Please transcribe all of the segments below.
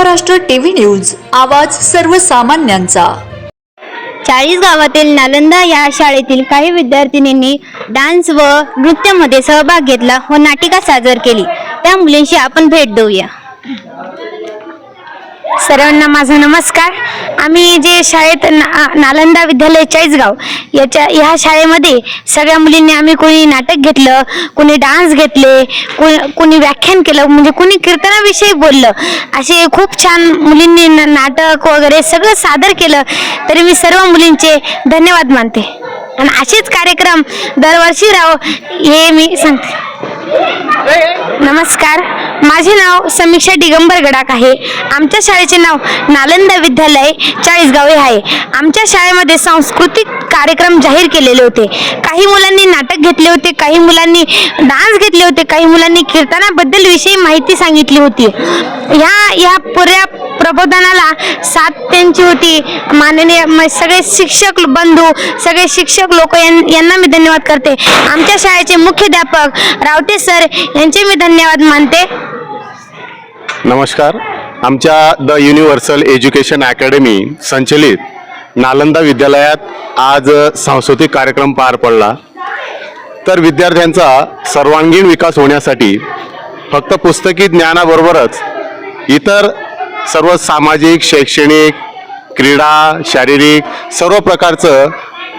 Maharashtra TV news आवाज सर्वसामान्यांचा. चाळीस गावातील नालंदा या शाळेतील काही विद्यार्थिनींनी डान्स व नृत्यामध्ये सहभाग घेतला व नाटिका सादर केली. त्या मुलींशी आपण भेट देऊया. सर्वांना माझा नमस्कार. आम्ही जे शाळेत ना नालंदा विद्यालय चाळीसगाव याच्या ह्या शाळेमध्ये सगळ्या मुलींनी आम्ही कोणी नाटक घेतलं कोणी डान्स घेतले कोणी कोणी व्याख्यान केलं म्हणजे कोणी कीर्तनाविषयी बोललं. असे खूप छान मुलींनी न- नाटक वगैरे सगळं सादर केलं. तरी मी सर्व मुलींचे धन्यवाद मानते. आणि असेच कार्यक्रम दरवर्षी राहो हे मी सांगते. नमस्कार. माझे नाव समीक्षा दिगंबर गडाक आहे. आमच्या शाळेचे नाव नालंदा विद्यालय चाळीसगाव हे आहे. आमच्या शाळेमध्ये सांस्कृतिक कार्यक्रम जाहीर केलेले होते. काही मुलांनी नाटक घेतले होते काही मुलांनी डान्स घेतले होते काही मुलांनी कीर्तनाबद्दल विषयी माहिती सांगितली होती. ह्या ह्या पुऱ्या प्रबोधनाला साथ त्यांची होती. माननीय म- सगळे शिक्षक बंधू सगळे शिक्षक लोक यांना मी धन्यवाद करते. आमच्या शाळेचे मुख्याध्यापक रावते सर यांचे मी धन्यवाद मानते. नमस्कार. आमच्या द युनिव्हर्सल एज्युकेशन अकॅडमी संचलित नालंदा विद्यालयात आज सांस्कृतिक कार्यक्रम पार पडला. तर विद्यार्थ्यांचा सर्वांगीण विकास होण्यासाठी फक्त पुस्तकी ज्ञानाबरोबरच इतर सर्व सामाजिक शैक्षणिक क्रीडा शारीरिक सर्व प्रकारचं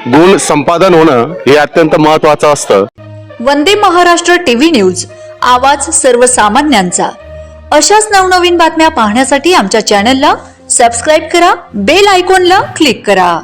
गुण संपादन होणं हे अत्यंत महत्वाचं असतं. वंदे महाराष्ट्र टीव्ही न्यूज आवाज सर्वसामान्यांचा. अशाच नवनवीन बातम्या पाहण्यासाठी आमच्या चॅनलला सबस्क्राईब करा बेल आयकॉनला क्लिक करा.